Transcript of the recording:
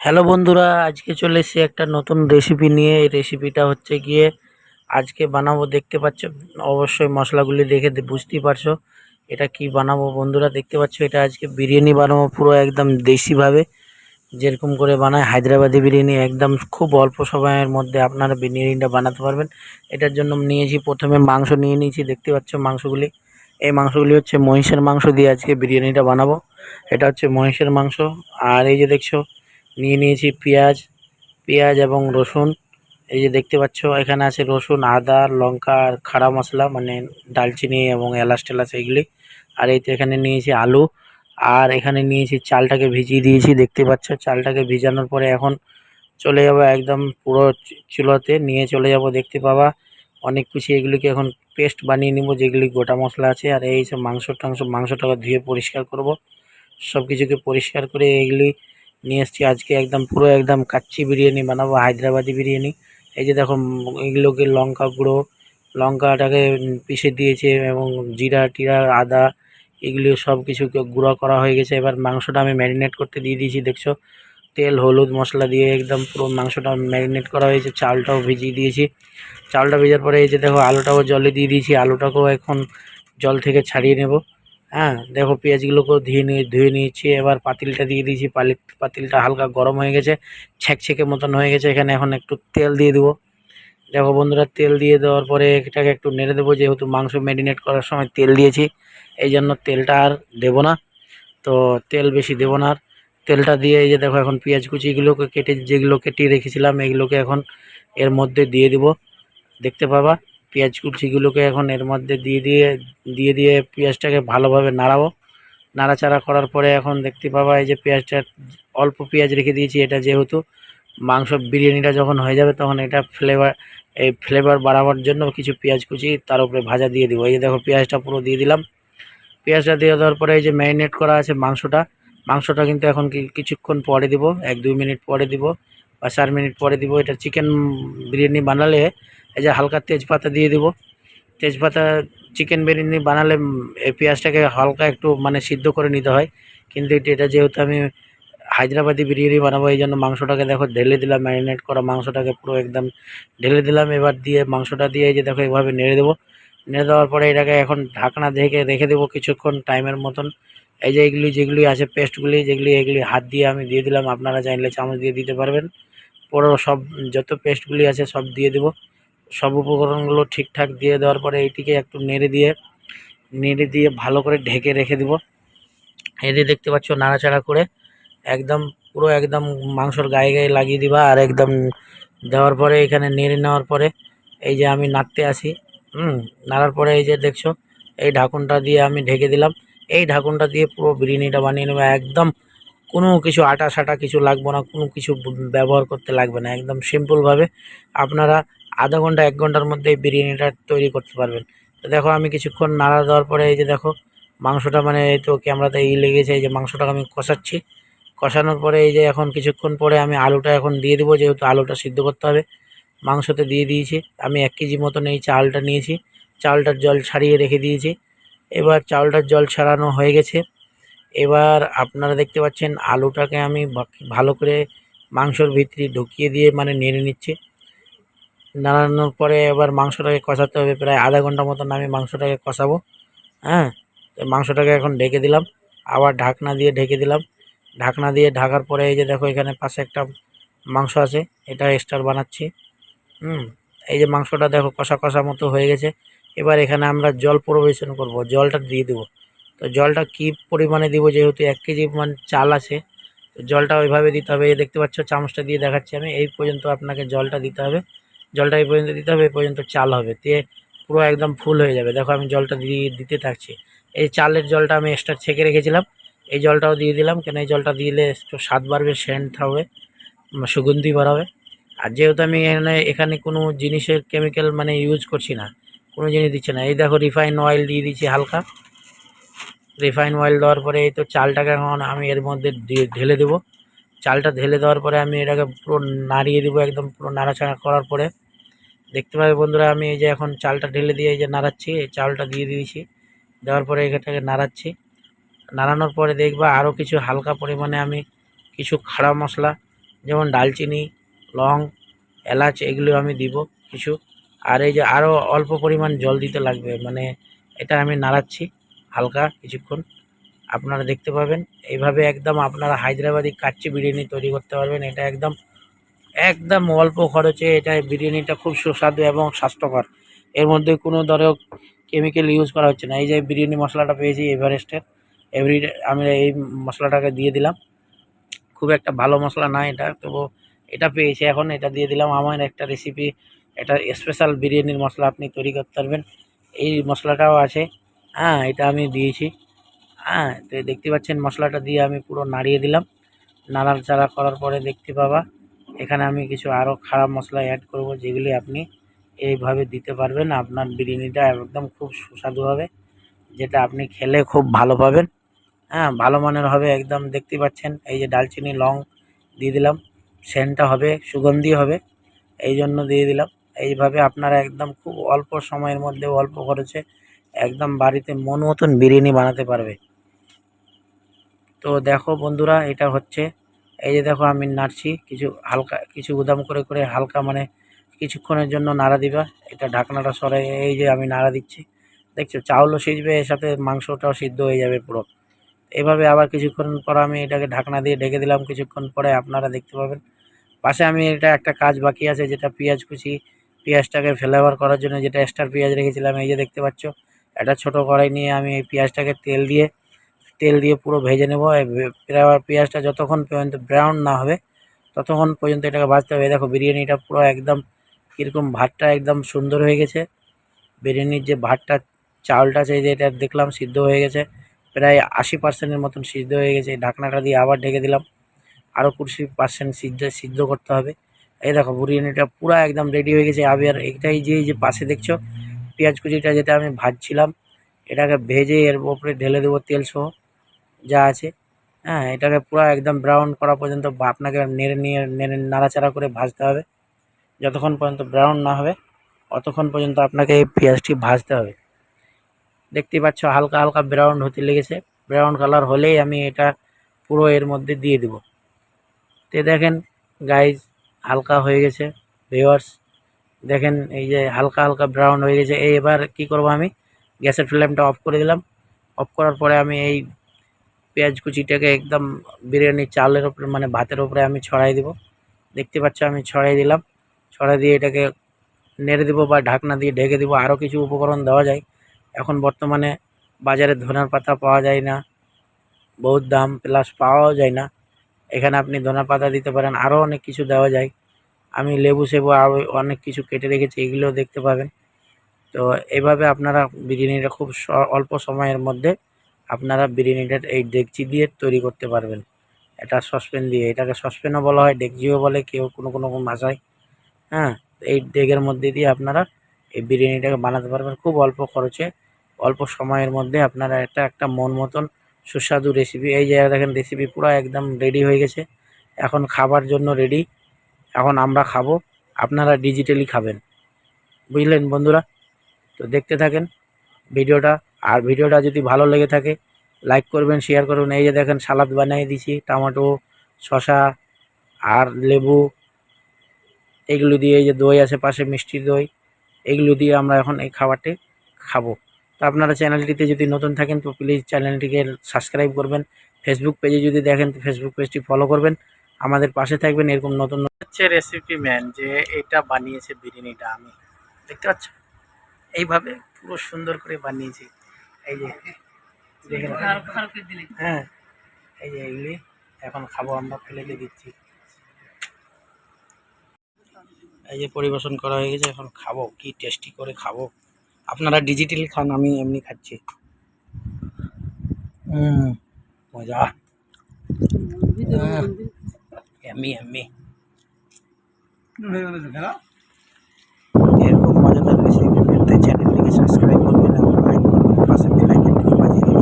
Hello বন্ধুরা, আজকে চলে এসেছি একটা নতুন রেসিপি নিয়ে। এই রেসিপিটা হচ্ছে গিয়ে আজকে বানাবো। দেখতে পাচ্ছ, অবশ্যই মশলাগুলি দেখে বুঝতেই পারছ এটা কি বানাবো বন্ধুরা। দেখতে পাচ্ছ, এটা আজকে বিরিয়ানি বানাবো পুরো একদম দেশিভাবে। যেরকম করে বানায়, হায়দ্রাবাদি বিরিয়ানি, একদম খুব অল্প সময়ের মধ্যে আপনারা বিরিয়ানিটা বানাতে পারবেন। এটার জন্য নিয়েছি, প্রথমে মাংস নিয়ে নিয়েছি। দেখতে পাচ্ছ মাংসগুলি। এই মাংসগুলি হচ্ছে মহিষের মাংস দিয়ে আজকে বিরিয়ানিটা বানাবো। এটা হচ্ছে মহিষের মাংস। আর এই যে দেখছ নিয়ে নিয়েছি পেঁয়াজ পেঁয়াজ এবং রসুন। এই যে দেখতে পাচ্ছ, এখানে আছে রসুন, আদা, লঙ্কা আর খাড়া মশলা মানে ডালচিনি এবং এলাচ টেলাচ এইগুলি আর এই তো এখানে নিয়েছি আলু। আর এখানে নিয়েছি চালটাকে ভিজিয়ে দিয়েছি, দেখতে পাচ্ছ। চালটাকে ভিজানোর পরে এখন চলে যাব একদম পুরো চুলোতে। নিয়ে চলে যাব, দেখতে পাবা। অনেক কিছু এগুলিকে এখন পেস্ট বানিয়ে নিব, যেগুলি গোটা মশলা আছে। আর এই সব মাংস টাংস মাংসটাকে ধুয়ে পরিষ্কার করব। সব কিছুকে পরিষ্কার করে এগুলি নিয়ে এসেছি। আজকে একদম পুরো একদম কাচ্চি বিরিয়ানি বানাবো, হায়দ্রাবাদি বিরিয়ানি। এই যে দেখো এগুলোকে লঙ্কা গুঁড়ো, লঙ্কাটাকে পিষে দিয়েছে এবং জিরা টিরা, আদা, এগুলো সব কিছুকে গুঁড়ো করা হয়ে গেছে। এবার মাংসটা আমি ম্যারিনেট করতে দিয়ে দিয়েছি, দেখছ? তেল, হলুদ মশলা দিয়ে একদম পুরো মাংসটা ম্যারিনেট করা হয়েছে। চালটাও ভিজিয়ে দিয়েছি। চালটা ভেজার পরে এই যে দেখো, আলুটাও জলে দিয়ে দিয়েছি। আলুটাকেও এখন জল থেকে ছাড়িয়ে নেব। হ্যাঁ দেখো পেঁয়াজগুলোকেও ধুয়ে নিয়ে, ধুয়ে নিয়েছি, এবার পাতিলটা দিয়ে দিয়েছি, পালি, পাতিলটা হালকা গরম হয়ে গেছে ছ্যাঁকছ্যাঁকে মতন হয়ে গেছে, এখানে এখন একটু তেল দিয়ে দেবো। দেখো বন্ধুরা, তেল দিয়ে দেওয়ার পরে এটাকে একটু নেড়ে দেবো, যেহেতু মাংস ম্যারিনেট করার সময় তেল দিয়েছি, এই জন্য তেলটা আর দেবো না। তো তেল বেশি দেবো না আর। তেলটা দিয়ে এই যে দেখো এখন পেঁয়াজ কুচিগুলোকে কেটে, যেগুলো কেটে রেখেছিলাম, এগুলোকে এখন এর মধ্যে দিয়ে দিব। দেখতে পাবা? পেঁয়াজ কুচিগুলোকে এখন এর মধ্যে দিয়ে দিয়ে দিয়ে দিয়ে পেঁয়াজটাকে ভালোভাবে নাড়াবো। নাড়াচাড়া করার পরে এখন দেখতে পাবা এই যে পেঁয়াজটা অল্প পেঁয়াজ রেখে দিয়েছি, এটা যেহেতু মাংস বিরিয়ানিটা যখন হয়ে যাবে তখন এটা ফ্লেভার এই ফ্লেভার বাড়াবার জন্য কিছু পেঁয়াজ কুচি তার উপরে ভাজা দিয়ে দিব। এই যে দেখো পেঁয়াজটা পুরো দিয়ে দিলাম। পেঁয়াজটা দিয়ে দেওয়ার পরে এই যে ম্যারিনেট করা আছে মাংসটা মাংসটা কিন্তু এখন কিছুক্ষণ পরে দিব, এক দুই মিনিট পরে দিব বা চার মিনিট পরে দিব। এটা চিকেন বিরিয়ানি বানালে এই যে হালকা তেজপাতা দিয়ে দিব। তেজপাতা চিকেন বিরিয়ানি বানালে এই পেঁয়াজটাকে হালকা একটু মানে সিদ্ধ করে নিতে হয়। কিন্তু এটা যেহেতু আমি হায়দ্রাবাদি বিরিয়ানি বানাবো, এই জন্য মাংসটাকে দেখো ঢেলে দিলাম, ম্যারিনেট করা মাংসটাকে পুরো একদম ঢেলে দিলাম। এবার দিয়ে মাংসটা দিয়ে যে দেখো এভাবে নেড়ে দেবো। নেড়ে দেওয়ার পরে এটাকে এখন ঢাকনা দেখে রেখে দেবো কিছুক্ষণ টাইমের মতন। এই যে এগুলি যেগুলি আছে পেস্টগুলি, যেগুলি এগুলি হাত দিয়ে আমি দিয়ে দিলাম, আপনারা চাইলে চামচ দিয়ে দিতে পারবেন। পুরো সব যত পেস্টগুলি আছে সব দিয়ে দেবো। সব উপকরণগুলো ঠিকঠাক দিয়ে দেওয়ার পরে এইটিকে একটু নেড়ে দিয়ে নেড়ে দিয়ে ভালো করে ঢেকে রেখে দেবো। যে দেখতে পাচ্ছ নাড়াচাড়া করে একদম পুরো একদম মাংসর গায়ে গায়ে লাগিয়ে দিবা আর একদম দেওয়ার পরে এখানে নেড়ে নেওয়ার পরে এই যে আমি নাড়তে আসি, হুম, নাড়ার পরে এই যে দেখছ এই ঢাকুনটা দিয়ে আমি ঢেকে দিলাম। এই ঢাকুনটা দিয়ে পুরো বিরিয়ানিটা বানিয়ে নেব একদম কোনো কিছু আটা সাটা কিছু লাগবে না, কোনো কিছু ব্যবহার করতে লাগবে না, একদম সিম্পলভাবে আপনারা আধা ঘণ্টা, এক ঘণ্টার মধ্যে এই বিরিয়ানিটা তৈরি করতে পারবেন। তো দেখো আমি কিছুক্ষণ নাড়া দেওয়ার পরে এই যে দেখো মাংসটা মানে এই তো ক্যামেরাতে ই লেগেছে, এই যে মাংসটাকে আমি কষাচ্ছি। কষানোর পরে এই যে এখন কিছুক্ষণ পরে আমি আলুটা এখন দিয়ে দেবো, যেহেতু আলুটা সিদ্ধ করতে হবে। মাংসতে দিয়ে দিয়েছি, আমি এক কেজি মতন এই চালটা নিয়েছি। চালটার জল ছাড়িয়ে রেখে দিয়েছি। এবার চালটার জল ছাড়ানো হয়ে গেছে। এবার আপনারা দেখতে পাচ্ছেন আলুটাকে আমি ভালো করে মাংসর ভিতরে ঢুকিয়ে দিয়ে মানে নেড়ে নিচ্ছি। নাড়ানোর পরে এবার মাংসটাকে কষাতে হবে, প্রায় আধা ঘণ্টা মতন আমি মাংসটাকে কষাবো। হ্যাঁ মাংসটাকে এখন ঢেকে দিলাম। আবার ঢাকনা দিয়ে ঢেকে দিলাম। ঢাকনা দিয়ে ঢাকার পরে এই যে দেখো এখানে পাশে একটা মাংস আছে, এটা এক্সট্রা বানাচ্ছি। হুম, এই যে মাংসটা দেখো কষা কষা মতো হয়ে গেছে। এবার এখানে আমরা জল পরিবেশন করব, জলটা দিয়ে দেবো। তো জলটা কী পরিমাণে দিব যেহেতু এক কেজি মান চাল আছে, তো জলটা ওইভাবে দিতে হবে। দেখতে পাচ্ছ, চামচটা দিয়ে দেখাচ্ছি আমি। এই পর্যন্ত আপনাকে জলটা দিতে হবে। জলটা এই পর্যন্ত দিতে হবে, এই পর্যন্ত চাল হবে। দিয়ে পুরো একদম ফুল হয়ে যাবে। দেখো, আমি জলটা দিয়ে দিতে থাকছি। এই চালের জলটা আমি এক্সট্রা ছেঁকে রেখেছিলাম। এই জলটাও দিয়ে দিলাম। কেন, এই জলটা দিলে একটু স্বাদ বাড়বে সেন্ট হবে সুগন্ধি বাড়াবে। আর যেহেতু আমি এখানে এখানে কোনো জিনিসের কেমিক্যাল মানে ইউজ করছি না, কোনো জিনিস দিচ্ছে না। এই দেখো রিফাইন অয়েল দিয়ে দিচ্ছি হালকা। রিফাইন অয়েল দেওয়ার পরে এই তো চালটাকে এখন আমি এর মধ্যে ঢেলে দেবো। চালটা ঢেলে দেওয়ার পরে আমি এটাকে পুরো নাড়িয়ে দেবো একদম পুরো নাড়াচাড়া করার পরে। দেখতে পাবে বন্ধুরা, আমি এই যে এখন চালটা ঢেলে দিয়ে এই যে নাড়াচ্ছি চালটা দিয়ে দিয়েছি। দেওয়ার পরে এটাকে নাড়াচ্ছি। নাড়ানোর পরে দেখবা আরও কিছু হালকা পরিমাণে আমি কিছু খাড়া মশলা, যেমন ডালচিনি, লং, এলাচ, এগুলো আমি দিব কিছু। আর এই যে আরও অল্প পরিমাণ জল দিতে লাগবে মানে এটা আমি নাড়াচ্ছি। হালকা কিছুক্ষণ আপনারা দেখতে পাবেন। এইভাবে একদম আপনারা হায়দ্রাবাদি কাচ্চি বিরিয়ানি তৈরি করতে পারবেন। এটা একদম একদম অল্প খরচে এটা বিরিয়ানিটা খুব সুস্বাদু এবং স্বাস্থ্যকর। এর মধ্যে কোনো ধরো কেমিক্যাল ইউজ করা হচ্ছে না। এই যে বিরিয়ানি মশলাটা পেয়েছি এভারেস্টের এভরি আমি এই মশলাটাকে দিয়ে দিলাম। খুব একটা ভালো মশলা না এটা। তবু এটা পেয়েছি এখন, এটা দিয়ে দিলাম। আমার একটা রেসিপি এটা স্পেশাল বিরিয়ানির মশলা আপনি তৈরি করতে পারবেন। এই মশলাটাও আছে। হ্যাঁ এটা আমি দিয়েছি। হ্যাঁ তো দেখতে পাচ্ছেন মশলাটা দিয়ে আমি পুরো নাড়িয়ে দিলাম। নাড়ার চাড়া করার পরে দেখতে পাবা, এখানে আমি কিছু আরও খারাপ মশলা অ্যাড করব, যেগুলি আপনি এইভাবে দিতে পারবেন। আপনার বিরিয়ানিটা একদম খুব সুস্বাদু হবে, যেটা আপনি খেলে খুব ভালো পাবেন। হ্যাঁ ভালো মানের হবে একদম। দেখতে পাচ্ছেন, এই যে ডালচিনি, লং দিয়ে দিলাম। সেন্টটা হবে, সুগন্ধি হবে, এই জন্য দিয়ে দিলাম। এইভাবে আপনারা একদম খুব অল্প সময়ের মধ্যে, অল্প খরচে একদম বাড়িতে মন মতন বিরিয়ানি বানাতে পারবে। তো দেখো বন্ধুরা, এটা হচ্ছে, এই যে দেখো আমি নাড়ছি, কিছু হালকা, কিছু গুদাম করে করে হালকা মানে কিছুক্ষণের জন্য নাড়া দিবা। এটা ঢাকনাটা সরে এই যে আমি নাড়া দিচ্ছি। দেখছ, চাউলও সিজবে, এর সাথে মাংসটাও সিদ্ধ হয়ে যাবে পুরো। এভাবে আবার কিছুক্ষণ পর আমি এটাকে ঢাকনা দিয়ে ঢেকে দিলাম, কিছুক্ষণ পরে আপনারা দেখতে পাবেন। পাশে আমি এটা একটা কাজ বাকি আছে, যেটা পেঁয়াজ কুচি, পেঁয়াজটাকে ফ্লেভার করার জন্য যেটা এক্সট্রা পেঁয়াজ রেখেছিলাম, এই যে দেখতে পাচ্ছ একটা ছোট কড়াই নিয়ে আমি এই পেঁয়াজটাকে তেল দিয়ে তেল দিয়ে পুরো ভেজে নেব। পেঁয়াজটা যতক্ষণ পর্যন্ত ব্রাউন না হবে, ততক্ষণ পর্যন্ত এটাকে ভাজতে হবে। দেখো, বিরিয়ানিটা পুরো একদম কীরকম ভাতটা একদম সুন্দর হয়ে গেছে। বিরিয়ানির যে ভাতটা চাউলটা আছে যে এটা দেখলাম সিদ্ধ হয়ে গেছে। প্রায় আশি পার্সেন্টের মতন সিদ্ধ হয়ে গেছে। ঢাকনাটা দিয়ে আবার ঢেকে দিলাম। আরও কুড়ি পার্সেন্ট সিদ্ধ সিদ্ধ করতে হবে। এই দেখো, বিরিয়ানিটা পুরো একদম রেডি হয়ে গেছে। আবার এইটাই যে যে পাশে দেখছ পেঁয়াজ কুচিটা যেটা আমি ভাজছিলাম, এটাকে ভেজে এর উপরে ঢেলে দেবো তেল সহ, যা আছে। হ্যাঁ এটাকে পুরো একদম ব্রাউন করা পর্যন্ত আপনাকে নেড়ে নিয়ে, নেড়ে নাড়াচাড়া করে ভাজতে হবে। যতক্ষণ পর্যন্ত ব্রাউন না হবে, অতক্ষণ পর্যন্ত আপনাকে এই পেঁয়াজটি ভাজতে হবে। দেখতেই পাচ্ছ, হালকা হালকা ব্রাউন হতে লেগেছে। ব্রাউন কালার হলেই আমি এটা পুরো এর মধ্যে দিয়ে দেব। তে দেখেন গাইজ হালকা হয়ে গেছে ভিওয়ার্স দেখেন এই যে হালকা হালকা ব্রাউন হয়ে গেছে। এই এবার কি করব আমি? গ্যাসের ফ্লেমটা অফ করে দিলাম। অফ করার পরে আমি এই পেঁয়াজ কুচিটাকে একদম বিরিয়ানির চালের উপরে মানে ভাতের উপরে আমি ছড়াই দেব। দেখতে পাচ্ছ আমি ছড়াই দিলাম। ছড়াই দিয়ে এটাকে নেড়ে দেবো বা ঢাকনা দিয়ে ঢেকে দেবো। আরও কিছু উপকরণ দেওয়া যায়। এখন বর্তমানে বাজারে ধনের পাতা পাওয়া যায় না। বহুত দাম প্লাস পাওয়াও যায় না। এখানে আপনি ধনে পাতা দিতে পারেন। আরও অনেক কিছু দেওয়া যায়। আমি লেবু সেবু আরও অনেক কিছু কেটে রেখেছি, এগুলোও দেখতে পাবেন। তো এভাবে আপনারা বিরিয়ানিটা খুব অল্প সময়ের মধ্যে আপনারা বিরিয়ানিটা এই ডেকচি দিয়ে তৈরি করতে পারবেন। এটা সসপ্যান দিয়ে, এটাকে সসপ্যানও বলা হয়, ডেকচিও বলে, কেউ কোনো কোনো ভাষায়। হ্যাঁ এই ডেকের মধ্যে দিয়ে আপনারা এই বিরিয়ানিটাকে বানাতে পারবেন খুব অল্প খরচে। অল্প সময়ের মধ্যে আপনারা এটা একটা মন মতন সুস্বাদু রেসিপি এই জায়গায় দেখেন রেসিপি পুরো একদম রেডি হয়ে গেছে। এখন খাবার জন্য রেডি এখন আমরা খাব, আপনারা ডিজিটালি খাবেন। বুঝলেন বন্ধুরা? তো দেখতে থাকেন ভিডিওটা, আর ভিডিওটা যদি ভালো লেগে থাকে লাইক করবেন শেয়ার করবেন। এই যে দেখেন সালাদ বানিয়ে দিছি টমেটো, শসা, আর লেবু, এগুলো দিয়ে এই যে দই আছে, পাশে মিষ্টি দই, এগুলো দিয়ে আমরা এখন এই খাবারটি খাব। তো আপনারা চ্যানেলটিতে যদি নতুন থাকেন, তো প্লিজ চ্যানেলটিকে সাবস্ক্রাইব করবেন। ফেসবুক পেজে যদি দেখেন, তো ফেসবুক পেজটি ফলো করবেন। আমাদের পাশে থাকবেন এরকম নতুন হচ্ছে রেসিপি ম্যান যে এটা বানিয়েছে বিরিয়ানিটা আমি। দেখতে পাচ্ছ? এইভাবে পুরো সুন্দর করে বানিয়েছি। এই যে হ্যাঁ এই যে এগুলি এখন খাব আমরা প্লেটে দিচ্ছি। এই যে পরিবেশন করা হয়ে গেছে এখন খাব কি টেস্টি করে খাব। আপনারা ডিজিটাল খান আমি এমনি খাচ্ছি। হুম মজা এমনি এমনি